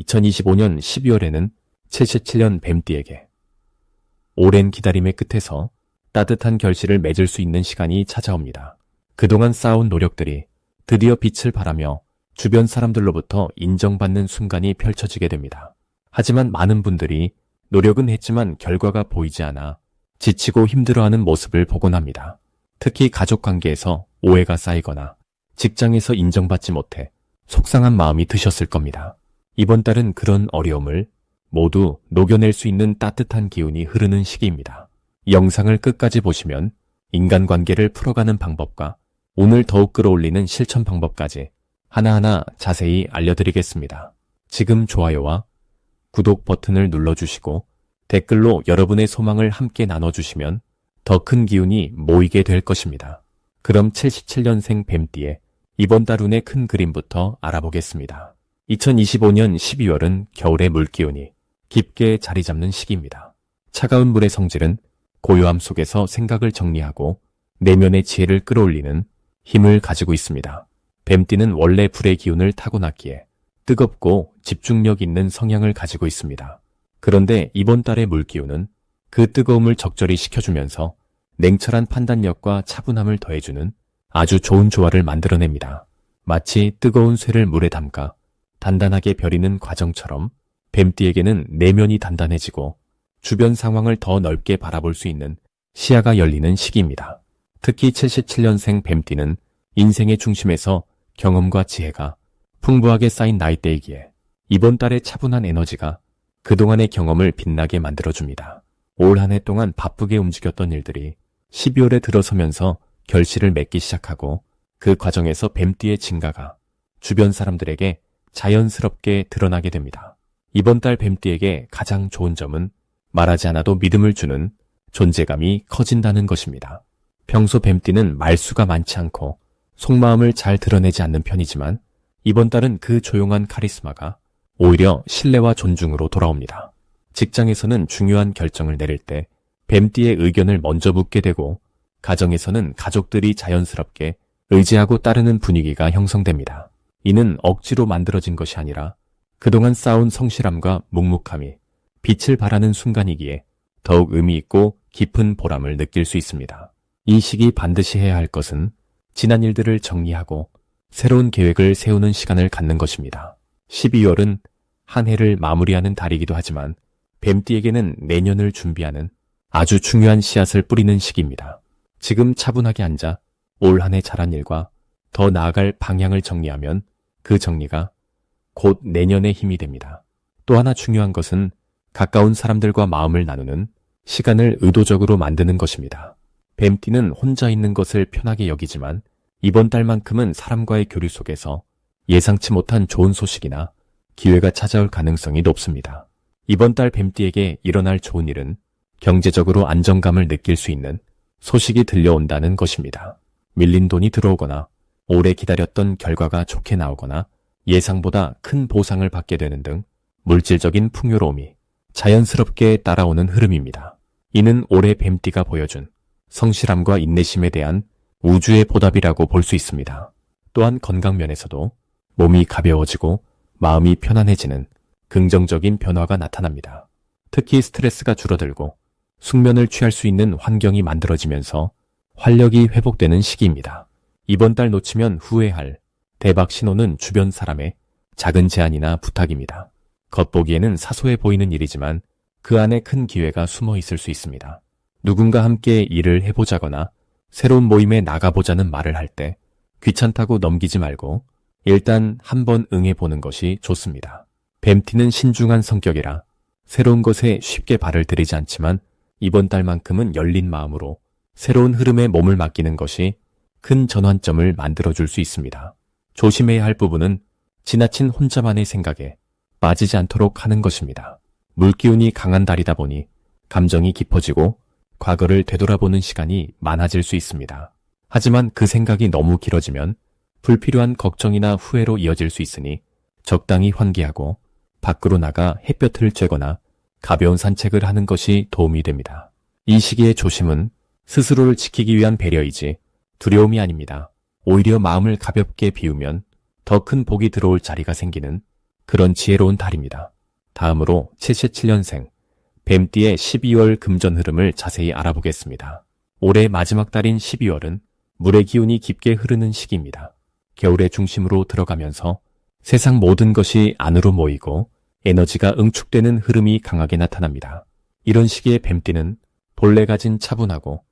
2025년 12월에는 77년 뱀띠에게 오랜 기다림의 끝에서 따뜻한 결실을 맺을 수 있는 시간이 찾아옵니다. 그동안 쌓아온 노력들이 드디어 빛을 발하며 주변 사람들로부터 인정받는 순간이 펼쳐지게 됩니다. 하지만 많은 분들이 노력은 했지만 결과가 보이지 않아 지치고 힘들어하는 모습을 보곤 합니다. 특히 가족 관계에서 오해가 쌓이거나 직장에서 인정받지 못해 속상한 마음이 드셨을 겁니다. 이번 달은 그런 어려움을 모두 녹여낼 수 있는 따뜻한 기운이 흐르는 시기입니다. 영상을 끝까지 보시면 인간관계를 풀어가는 방법과 오늘 더욱 끌어올리는 실천 방법까지 하나하나 자세히 알려드리겠습니다. 지금 좋아요와 구독 버튼을 눌러주시고 댓글로 여러분의 소망을 함께 나눠주시면 더 큰 기운이 모이게 될 것입니다. 그럼 77년생 뱀띠의 이번 달 운의 큰 그림부터 알아보겠습니다. 2025년 12월은 겨울의 물기운이 깊게 자리 잡는 시기입니다. 차가운 물의 성질은 고요함 속에서 생각을 정리하고 내면의 지혜를 끌어올리는 힘을 가지고 있습니다. 뱀띠는 원래 불의 기운을 타고났기에 뜨겁고 집중력 있는 성향을 가지고 있습니다. 그런데 이번 달의 물기운은 그 뜨거움을 적절히 식혀주면서 냉철한 판단력과 차분함을 더해주는 아주 좋은 조화를 만들어냅니다. 마치 뜨거운 쇠를 물에 담가 단단하게 벼리는 과정처럼 뱀띠에게는 내면이 단단해지고 주변 상황을 더 넓게 바라볼 수 있는 시야가 열리는 시기입니다. 특히 77년생 뱀띠는 인생의 중심에서 경험과 지혜가 풍부하게 쌓인 나이대이기에 이번 달의 차분한 에너지가 그동안의 경험을 빛나게 만들어줍니다. 올 한 해 동안 바쁘게 움직였던 일들이 12월에 들어서면서 결실을 맺기 시작하고 그 과정에서 뱀띠의 증가가 주변 사람들에게 자연스럽게 드러나게 됩니다. 이번 달 뱀띠에게 가장 좋은 점은 말하지 않아도 믿음을 주는 존재감이 커진다는 것입니다. 평소 뱀띠는 말수가 많지 않고 속마음을 잘 드러내지 않는 편이지만 이번 달은 그 조용한 카리스마가 오히려 신뢰와 존중으로 돌아옵니다. 직장에서는 중요한 결정을 내릴 때 뱀띠의 의견을 먼저 묻게 되고 가정에서는 가족들이 자연스럽게 의지하고 따르는 분위기가 형성됩니다. 이는 억지로 만들어진 것이 아니라 그동안 쌓아온 성실함과 묵묵함이 빛을 발하는 순간이기에 더욱 의미 있고 깊은 보람을 느낄 수 있습니다. 이 시기 반드시 해야 할 것은 지난 일들을 정리하고 새로운 계획을 세우는 시간을 갖는 것입니다. 12월은 한 해를 마무리하는 달이기도 하지만 뱀띠에게는 내년을 준비하는 아주 중요한 씨앗을 뿌리는 시기입니다. 지금 차분하게 앉아 올 한 해 잘한 일과 더 나아갈 방향을 정리하면 그 정리가 곧 내년의 힘이 됩니다. 또 하나 중요한 것은 가까운 사람들과 마음을 나누는 시간을 의도적으로 만드는 것입니다. 뱀띠는 혼자 있는 것을 편하게 여기지만 이번 달만큼은 사람과의 교류 속에서 예상치 못한 좋은 소식이나 기회가 찾아올 가능성이 높습니다. 이번 달 뱀띠에게 일어날 좋은 일은 경제적으로 안정감을 느낄 수 있는 소식이 들려온다는 것입니다. 밀린 돈이 들어오거나 오래 기다렸던 결과가 좋게 나오거나 예상보다 큰 보상을 받게 되는 등 물질적인 풍요로움이 자연스럽게 따라오는 흐름입니다. 이는 올해 뱀띠가 보여준 성실함과 인내심에 대한 우주의 보답이라고 볼 수 있습니다. 또한 건강 면에서도 몸이 가벼워지고 마음이 편안해지는 긍정적인 변화가 나타납니다. 특히 스트레스가 줄어들고 숙면을 취할 수 있는 환경이 만들어지면서 활력이 회복되는 시기입니다. 이번 달 놓치면 후회할 대박 신호는 주변 사람의 작은 제안이나 부탁입니다. 겉보기에는 사소해 보이는 일이지만 그 안에 큰 기회가 숨어 있을 수 있습니다. 누군가 함께 일을 해보자거나 새로운 모임에 나가보자는 말을 할 때 귀찮다고 넘기지 말고 일단 한번 응해보는 것이 좋습니다. 뱀티는 신중한 성격이라 새로운 것에 쉽게 발을 들이지 않지만 이번 달만큼은 열린 마음으로 새로운 흐름에 몸을 맡기는 것이 큰 전환점을 만들어줄 수 있습니다. 조심해야 할 부분은 지나친 혼자만의 생각에 빠지지 않도록 하는 것입니다. 물기운이 강한 달이다 보니 감정이 깊어지고 과거를 되돌아보는 시간이 많아질 수 있습니다. 하지만 그 생각이 너무 길어지면 불필요한 걱정이나 후회로 이어질 수 있으니 적당히 환기하고 밖으로 나가 햇볕을 쬐거나 가벼운 산책을 하는 것이 도움이 됩니다. 이 시기의 조심은 스스로를 지키기 위한 배려이지 두려움이 아닙니다. 오히려 마음을 가볍게 비우면 더 큰 복이 들어올 자리가 생기는 그런 지혜로운 달입니다. 다음으로 77년생 뱀띠의 12월 금전 흐름을 자세히 알아보겠습니다. 올해 마지막 달인 12월은 물의 기운이 깊게 흐르는 시기입니다. 겨울의 중심으로 들어가면서 세상 모든 것이 안으로 모이고 에너지가 응축되는 흐름이 강하게 나타납니다. 이런 시기에 뱀띠는 본래 가진 차분하고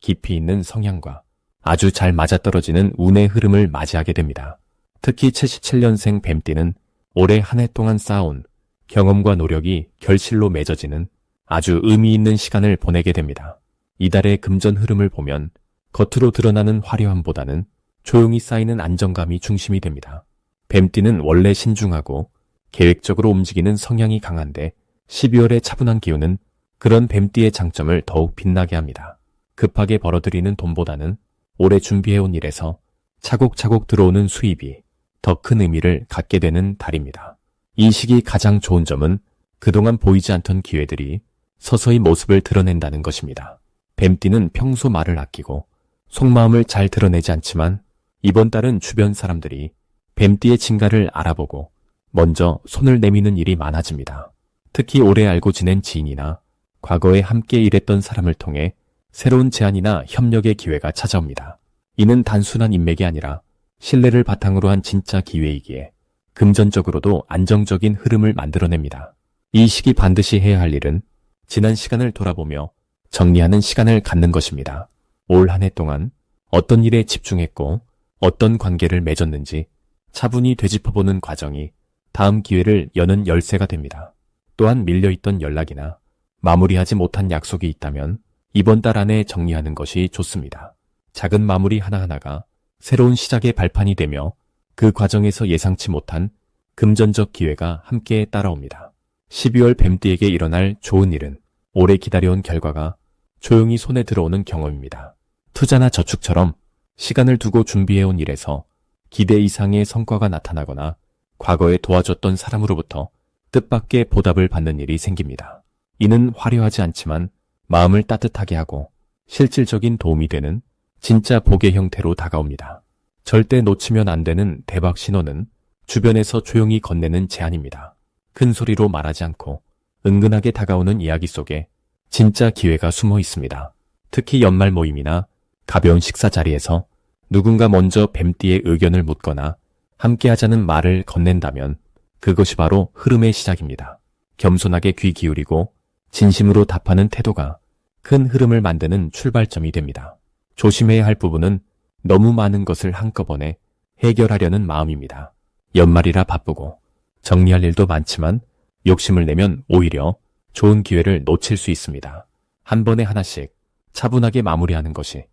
깊이 있는 성향과 아주 잘 맞아떨어지는 운의 흐름을 맞이하게 됩니다. 특히 77년생 뱀띠는 올해 한 해 동안 쌓아온 경험과 노력이 결실로 맺어지는 아주 의미 있는 시간을 보내게 됩니다. 이달의 금전 흐름을 보면 겉으로 드러나는 화려함보다는 조용히 쌓이는 안정감이 중심이 됩니다. 뱀띠는 원래 신중하고 계획적으로 움직이는 성향이 강한데 12월의 차분한 기운은 그런 뱀띠의 장점을 더욱 빛나게 합니다. 급하게 벌어들이는 돈보다는 오래 준비해온 일에서 차곡차곡 들어오는 수입이 더 큰 의미를 갖게 되는 달입니다. 이 시기 가장 좋은 점은 그동안 보이지 않던 기회들이 서서히 모습을 드러낸다는 것입니다. 뱀띠는 평소 말을 아끼고 속마음을 잘 드러내지 않지만 이번 달은 주변 사람들이 뱀띠의 진가를 알아보고 먼저 손을 내미는 일이 많아집니다. 특히 오래 알고 지낸 지인이나 과거에 함께 일했던 사람을 통해 새로운 제안이나 협력의 기회가 찾아옵니다. 이는 단순한 인맥이 아니라 신뢰를 바탕으로 한 진짜 기회이기에 금전적으로도 안정적인 흐름을 만들어냅니다. 이 시기 반드시 해야 할 일은 지난 시간을 돌아보며 정리하는 시간을 갖는 것입니다. 올 한 해 동안 어떤 일에 집중했고 어떤 관계를 맺었는지 차분히 되짚어보는 과정이 다음 기회를 여는 열쇠가 됩니다. 또한 밀려있던 연락이나 마무리하지 못한 약속이 있다면 이번 달 안에 정리하는 것이 좋습니다. 작은 마무리 하나하나가 새로운 시작의 발판이 되며 그 과정에서 예상치 못한 금전적 기회가 함께 따라옵니다. 12월 뱀띠에게 일어날 좋은 일은 오래 기다려온 결과가 조용히 손에 들어오는 경험입니다. 투자나 저축처럼 시간을 두고 준비해온 일에서 기대 이상의 성과가 나타나거나 과거에 도와줬던 사람으로부터 뜻밖의 보답을 받는 일이 생깁니다. 이는 화려하지 않지만 마음을 따뜻하게 하고 실질적인 도움이 되는 진짜 복의 형태로 다가옵니다. 절대 놓치면 안 되는 대박 신호는 주변에서 조용히 건네는 제안입니다. 큰 소리로 말하지 않고 은근하게 다가오는 이야기 속에 진짜 기회가 숨어 있습니다. 특히 연말 모임이나 가벼운 식사 자리에서 누군가 먼저 뱀띠의 의견을 묻거나 함께 하자는 말을 건넨다면 그것이 바로 흐름의 시작입니다. 겸손하게 귀 기울이고 진심으로 답하는 태도가 큰 흐름을 만드는 출발점이 됩니다. 조심해야 할 부분은 너무 많은 것을 한꺼번에 해결하려는 마음입니다. 연말이라 바쁘고 정리할 일도 많지만 욕심을 내면 오히려 좋은 기회를 놓칠 수 있습니다. 한 번에 하나씩 차분하게 마무리하는 것이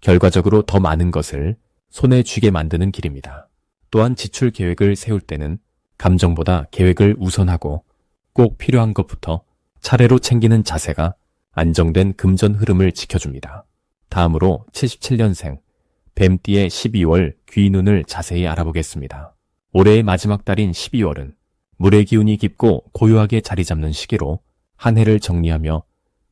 결과적으로 더 많은 것을 손에 쥐게 만드는 길입니다. 또한 지출 계획을 세울 때는 감정보다 계획을 우선하고 꼭 필요한 것부터 차례로 챙기는 자세가 안정된 금전 흐름을 지켜줍니다. 다음으로 77년생 뱀띠의 12월 귀눈을 자세히 알아보겠습니다. 올해의 마지막 달인 12월은 물의 기운이 깊고 고요하게 자리 잡는 시기로 한 해를 정리하며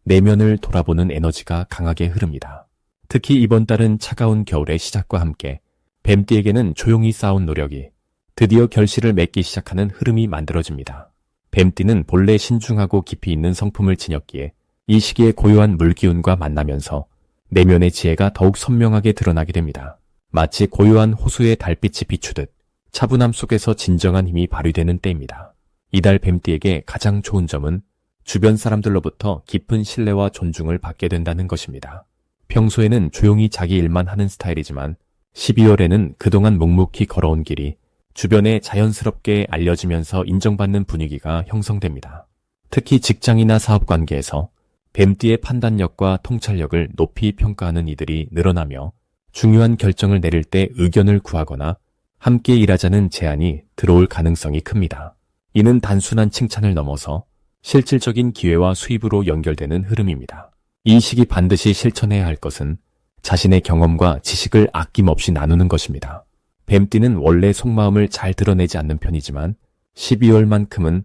내면을 돌아보는 에너지가 강하게 흐릅니다. 특히 이번 달은 차가운 겨울의 시작과 함께 뱀띠에게는 조용히 쌓은 노력이 드디어 결실을 맺기 시작하는 흐름이 만들어집니다. 뱀띠는 본래 신중하고 깊이 있는 성품을 지녔기에 이 시기에 고요한 물기운과 만나면서 내면의 지혜가 더욱 선명하게 드러나게 됩니다. 마치 고요한 호수의 달빛이 비추듯 차분함 속에서 진정한 힘이 발휘되는 때입니다. 이달 뱀띠에게 가장 좋은 점은 주변 사람들로부터 깊은 신뢰와 존중을 받게 된다는 것입니다. 평소에는 조용히 자기 일만 하는 스타일이지만 12월에는 그동안 묵묵히 걸어온 길이 주변에 자연스럽게 알려지면서 인정받는 분위기가 형성됩니다. 특히 직장이나 사업 관계에서 뱀띠의 판단력과 통찰력을 높이 평가하는 이들이 늘어나며 중요한 결정을 내릴 때 의견을 구하거나 함께 일하자는 제안이 들어올 가능성이 큽니다. 이는 단순한 칭찬을 넘어서 실질적인 기회와 수입으로 연결되는 흐름입니다. 이 시기 반드시 실천해야 할 것은 자신의 경험과 지식을 아낌없이 나누는 것입니다. 뱀띠는 원래 속마음을 잘 드러내지 않는 편이지만 12월만큼은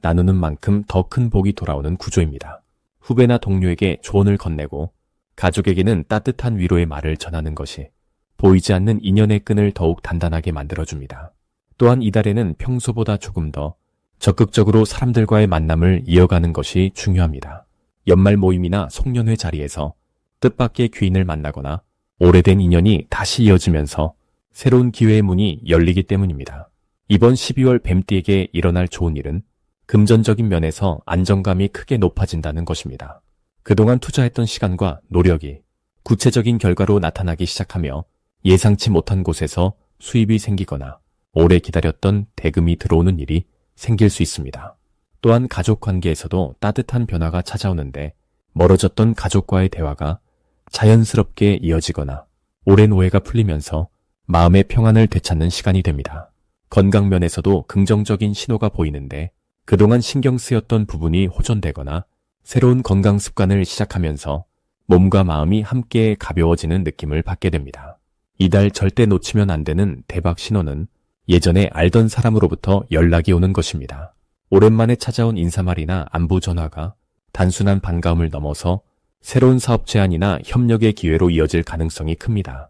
나누는 만큼 더 큰 복이 돌아오는 구조입니다. 후배나 동료에게 조언을 건네고 가족에게는 따뜻한 위로의 말을 전하는 것이 보이지 않는 인연의 끈을 더욱 단단하게 만들어줍니다. 또한 이달에는 평소보다 조금 더 적극적으로 사람들과의 만남을 이어가는 것이 중요합니다. 연말 모임이나 송년회 자리에서 뜻밖의 귀인을 만나거나 오래된 인연이 다시 이어지면서 새로운 기회의 문이 열리기 때문입니다. 이번 12월 뱀띠에게 일어날 좋은 일은 금전적인 면에서 안정감이 크게 높아진다는 것입니다. 그동안 투자했던 시간과 노력이 구체적인 결과로 나타나기 시작하며 예상치 못한 곳에서 수입이 생기거나 오래 기다렸던 대금이 들어오는 일이 생길 수 있습니다. 또한 가족 관계에서도 따뜻한 변화가 찾아오는데 멀어졌던 가족과의 대화가 자연스럽게 이어지거나 오랜 오해가 풀리면서 마음의 평안을 되찾는 시간이 됩니다. 건강 면에서도 긍정적인 신호가 보이는데 그동안 신경 쓰였던 부분이 호전되거나 새로운 건강 습관을 시작하면서 몸과 마음이 함께 가벼워지는 느낌을 받게 됩니다. 이달 절대 놓치면 안 되는 대박 신호는 예전에 알던 사람으로부터 연락이 오는 것입니다. 오랜만에 찾아온 인사말이나 안부 전화가 단순한 반가움을 넘어서 새로운 사업 제안이나 협력의 기회로 이어질 가능성이 큽니다.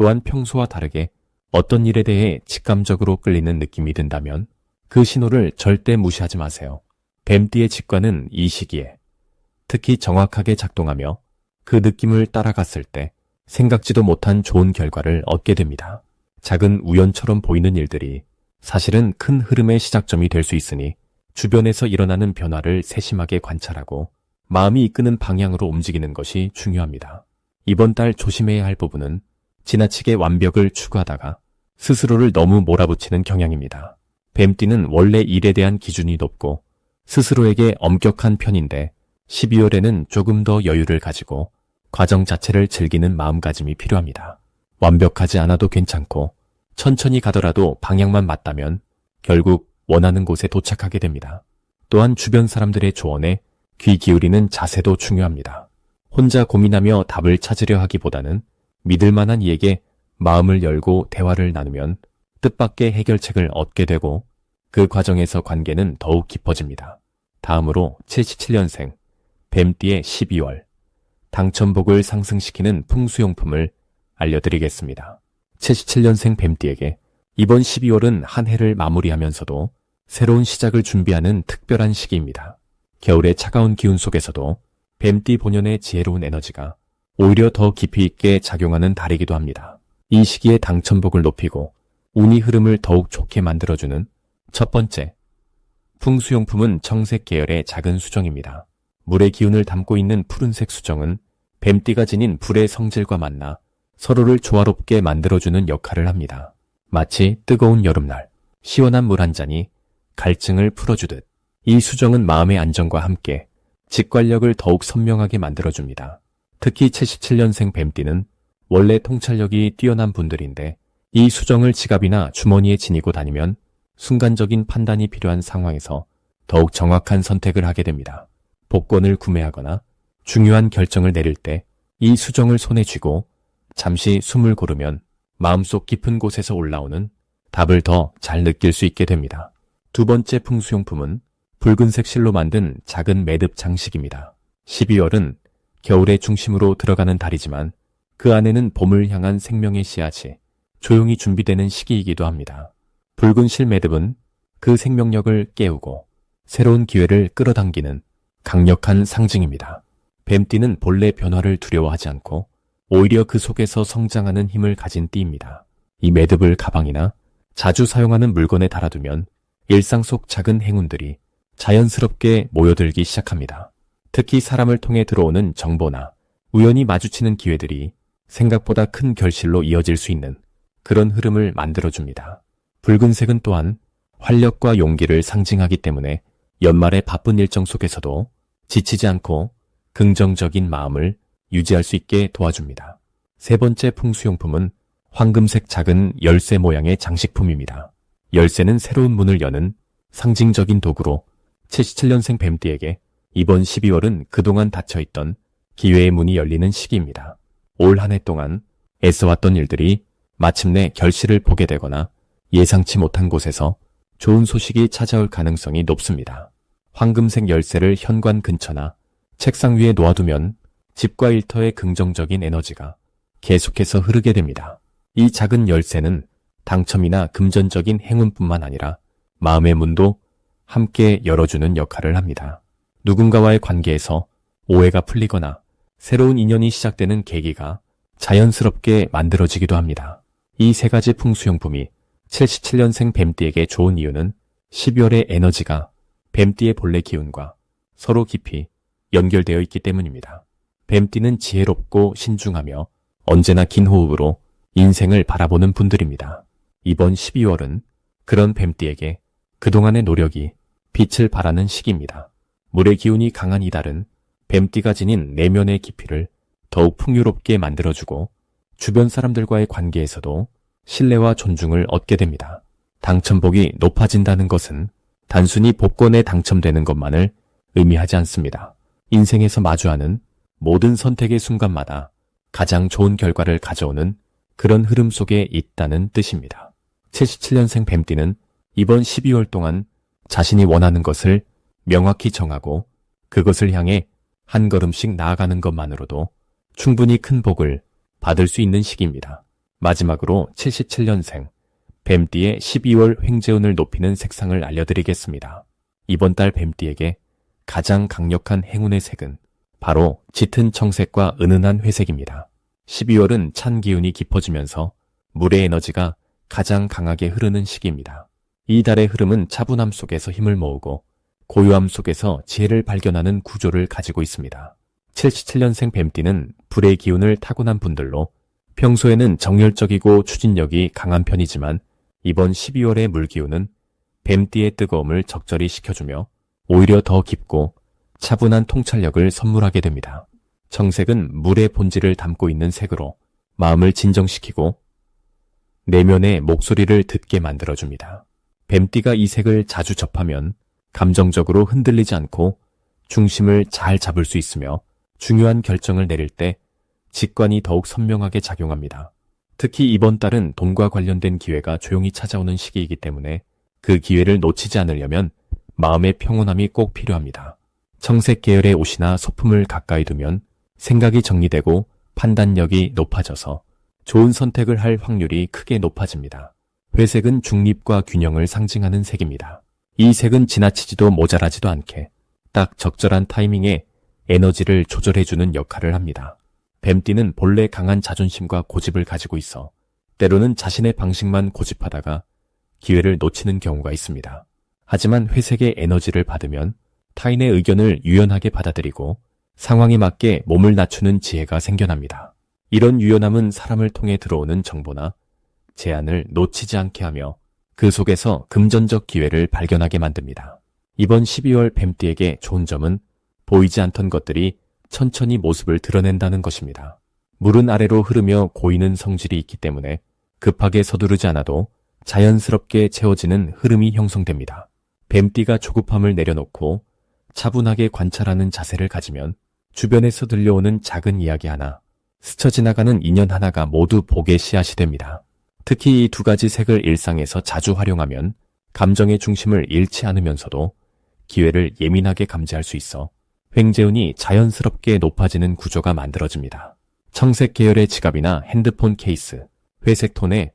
또한 평소와 다르게 어떤 일에 대해 직감적으로 끌리는 느낌이 든다면 그 신호를 절대 무시하지 마세요. 뱀띠의 직관은 이 시기에 특히 정확하게 작동하며 그 느낌을 따라갔을 때 생각지도 못한 좋은 결과를 얻게 됩니다. 작은 우연처럼 보이는 일들이 사실은 큰 흐름의 시작점이 될 수 있으니 주변에서 일어나는 변화를 세심하게 관찰하고 마음이 이끄는 방향으로 움직이는 것이 중요합니다. 이번 달 조심해야 할 부분은 지나치게 완벽을 추구하다가 스스로를 너무 몰아붙이는 경향입니다. 뱀띠는 원래 일에 대한 기준이 높고 스스로에게 엄격한 편인데 12월에는 조금 더 여유를 가지고 과정 자체를 즐기는 마음가짐이 필요합니다. 완벽하지 않아도 괜찮고 천천히 가더라도 방향만 맞다면 결국 원하는 곳에 도착하게 됩니다. 또한 주변 사람들의 조언에 귀 기울이는 자세도 중요합니다. 혼자 고민하며 답을 찾으려 하기보다는 믿을 만한 이에게 마음을 열고 대화를 나누면 뜻밖의 해결책을 얻게 되고 그 과정에서 관계는 더욱 깊어집니다. 다음으로 77년생 뱀띠의 12월 당첨복을 상승시키는 풍수용품을 알려드리겠습니다. 77년생 뱀띠에게 이번 12월은 한 해를 마무리하면서도 새로운 시작을 준비하는 특별한 시기입니다. 겨울의 차가운 기운 속에서도 뱀띠 본연의 지혜로운 에너지가 오히려 더 깊이 있게 작용하는 달이기도 합니다. 이 시기에 당첨복을 높이고 운이 흐름을 더욱 좋게 만들어주는 첫 번째, 풍수용품은 청색 계열의 작은 수정입니다. 물의 기운을 담고 있는 푸른색 수정은 뱀띠가 지닌 불의 성질과 만나 서로를 조화롭게 만들어주는 역할을 합니다. 마치 뜨거운 여름날, 시원한 물 한 잔이 갈증을 풀어주듯 이 수정은 마음의 안정과 함께 직관력을 더욱 선명하게 만들어줍니다. 특히 77년생 뱀띠는 원래 통찰력이 뛰어난 분들인데 이 수정을 지갑이나 주머니에 지니고 다니면 순간적인 판단이 필요한 상황에서 더욱 정확한 선택을 하게 됩니다. 복권을 구매하거나 중요한 결정을 내릴 때 이 수정을 손에 쥐고 잠시 숨을 고르면 마음속 깊은 곳에서 올라오는 답을 더 잘 느낄 수 있게 됩니다. 두 번째 풍수용품은 붉은색 실로 만든 작은 매듭 장식입니다. 12월은 겨울의 중심으로 들어가는 달이지만 그 안에는 봄을 향한 생명의 씨앗이 조용히 준비되는 시기이기도 합니다. 붉은 실 매듭은 그 생명력을 깨우고 새로운 기회를 끌어당기는 강력한 상징입니다. 뱀띠는 본래 변화를 두려워하지 않고 오히려 그 속에서 성장하는 힘을 가진 띠입니다. 이 매듭을 가방이나 자주 사용하는 물건에 달아두면 일상 속 작은 행운들이 자연스럽게 모여들기 시작합니다. 특히 사람을 통해 들어오는 정보나 우연히 마주치는 기회들이 생각보다 큰 결실로 이어질 수 있는 그런 흐름을 만들어줍니다. 붉은색은 또한 활력과 용기를 상징하기 때문에 연말의 바쁜 일정 속에서도 지치지 않고 긍정적인 마음을 유지할 수 있게 도와줍니다. 세 번째 풍수용품은 황금색 작은 열쇠 모양의 장식품입니다. 열쇠는 새로운 문을 여는 상징적인 도구로 77년생 뱀띠에게 이번 12월은 그동안 닫혀있던 기회의 문이 열리는 시기입니다. 올 한 해 동안 애써왔던 일들이 마침내 결실을 보게 되거나 예상치 못한 곳에서 좋은 소식이 찾아올 가능성이 높습니다. 황금색 열쇠를 현관 근처나 책상 위에 놓아두면 집과 일터의 긍정적인 에너지가 계속해서 흐르게 됩니다. 이 작은 열쇠는 당첨이나 금전적인 행운뿐만 아니라 마음의 문도 함께 열어주는 역할을 합니다. 누군가와의 관계에서 오해가 풀리거나 새로운 인연이 시작되는 계기가 자연스럽게 만들어지기도 합니다. 이 세 가지 풍수용품이 77년생 뱀띠에게 좋은 이유는 12월의 에너지가 뱀띠의 본래 기운과 서로 깊이 연결되어 있기 때문입니다. 뱀띠는 지혜롭고 신중하며 언제나 긴 호흡으로 인생을 바라보는 분들입니다. 이번 12월은 그런 뱀띠에게 그동안의 노력이 빛을 발하는 시기입니다. 물의 기운이 강한 이달은 뱀띠가 지닌 내면의 깊이를 더욱 풍요롭게 만들어주고 주변 사람들과의 관계에서도 신뢰와 존중을 얻게 됩니다. 당첨복이 높아진다는 것은 단순히 복권에 당첨되는 것만을 의미하지 않습니다. 인생에서 마주하는 모든 선택의 순간마다 가장 좋은 결과를 가져오는 그런 흐름 속에 있다는 뜻입니다. 77년생 뱀띠는 이번 12월 동안 자신이 원하는 것을 명확히 정하고 그것을 향해 한 걸음씩 나아가는 것만으로도 충분히 큰 복을 받을 수 있는 시기입니다. 마지막으로 77년생 뱀띠의 12월 횡재운을 높이는 색상을 알려드리겠습니다. 이번 달 뱀띠에게 가장 강력한 행운의 색은 바로 짙은 청색과 은은한 회색입니다. 12월은 찬 기운이 깊어지면서 물의 에너지가 가장 강하게 흐르는 시기입니다. 이 달의 흐름은 차분함 속에서 힘을 모으고 고요함 속에서 지혜를 발견하는 구조를 가지고 있습니다. 77년생 뱀띠는 불의 기운을 타고난 분들로 평소에는 정열적이고 추진력이 강한 편이지만 이번 12월의 물기운은 뱀띠의 뜨거움을 적절히 식혀주며 오히려 더 깊고 차분한 통찰력을 선물하게 됩니다. 청색은 물의 본질을 담고 있는 색으로 마음을 진정시키고 내면의 목소리를 듣게 만들어줍니다. 뱀띠가 이 색을 자주 접하면 감정적으로 흔들리지 않고 중심을 잘 잡을 수 있으며 중요한 결정을 내릴 때 직관이 더욱 선명하게 작용합니다. 특히 이번 달은 돈과 관련된 기회가 조용히 찾아오는 시기이기 때문에 그 기회를 놓치지 않으려면 마음의 평온함이 꼭 필요합니다. 청색 계열의 옷이나 소품을 가까이 두면 생각이 정리되고 판단력이 높아져서 좋은 선택을 할 확률이 크게 높아집니다. 회색은 중립과 균형을 상징하는 색입니다. 이 색은 지나치지도 모자라지도 않게 딱 적절한 타이밍에 에너지를 조절해주는 역할을 합니다. 뱀띠는 본래 강한 자존심과 고집을 가지고 있어 때로는 자신의 방식만 고집하다가 기회를 놓치는 경우가 있습니다. 하지만 회색의 에너지를 받으면 타인의 의견을 유연하게 받아들이고 상황에 맞게 몸을 낮추는 지혜가 생겨납니다. 이런 유연함은 사람을 통해 들어오는 정보나 제안을 놓치지 않게 하며 그 속에서 금전적 기회를 발견하게 만듭니다. 이번 12월 뱀띠에게 좋은 점은 보이지 않던 것들이 천천히 모습을 드러낸다는 것입니다. 물은 아래로 흐르며 고이는 성질이 있기 때문에 급하게 서두르지 않아도 자연스럽게 채워지는 흐름이 형성됩니다. 뱀띠가 조급함을 내려놓고 차분하게 관찰하는 자세를 가지면 주변에서 들려오는 작은 이야기 하나, 스쳐 지나가는 인연 하나가 모두 복의 씨앗이 됩니다. 특히 이 두 가지 색을 일상에서 자주 활용하면 감정의 중심을 잃지 않으면서도 기회를 예민하게 감지할 수 있어 횡재운이 자연스럽게 높아지는 구조가 만들어집니다. 청색 계열의 지갑이나 핸드폰 케이스, 회색 톤의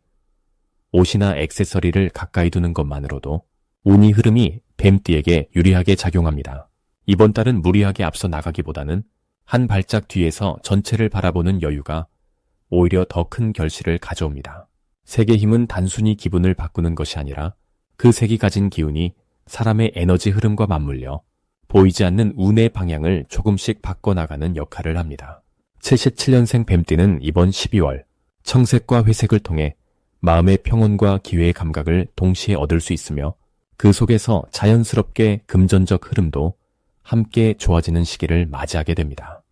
옷이나 액세서리를 가까이 두는 것만으로도 운이 흐름이 뱀띠에게 유리하게 작용합니다. 이번 달은 무리하게 앞서 나가기보다는 한 발짝 뒤에서 전체를 바라보는 여유가 오히려 더 큰 결실을 가져옵니다. 색의 힘은 단순히 기분을 바꾸는 것이 아니라 그 색이 가진 기운이 사람의 에너지 흐름과 맞물려 보이지 않는 운의 방향을 조금씩 바꿔나가는 역할을 합니다. 77년생 뱀띠는 이번 12월 청색과 회색을 통해 마음의 평온과 기회의 감각을 동시에 얻을 수 있으며 그 속에서 자연스럽게 금전적 흐름도 함께 좋아지는 시기를 맞이하게 됩니다.